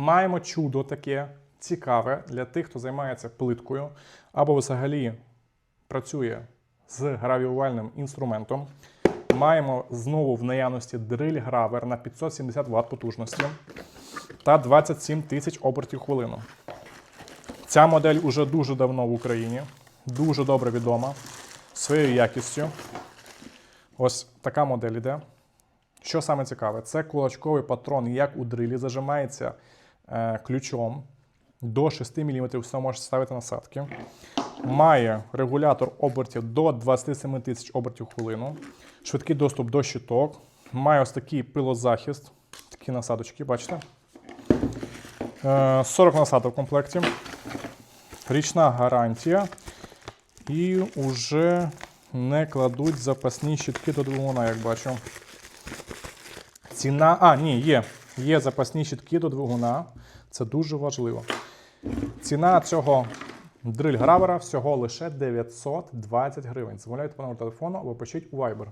Маємо чудо таке цікаве для тих, хто займається плиткою або взагалі працює з гравіювальним інструментом. Маємо знову в наявності дриль гравер на 570 Вт потужності та 27 тисяч обертів хвилину. Ця модель уже дуже давно в Україні, дуже добре відома своєю якістю. Ось така модель іде. Що саме цікаве, це кулачковий патрон, як у дрилі, зажимається ключом до 6 мм, все можете ставити насадки. Має регулятор обертів до 27 тисяч обертів в хвилину, швидкий доступ до щиток. Має ось такий пилозахист, такі насадочки, бачите? Е, 40 насадок в комплекті. Річна гарантія. І вже не кладуть запасні щитки до двигуна, як бачу. Ціна. А, ні, є. Є запасні щітки до двигуна. Це дуже важливо. Ціна цього дриль гравера всього лише 920 гривень. Замовляйте по номеру телефону або пишіть у Viber.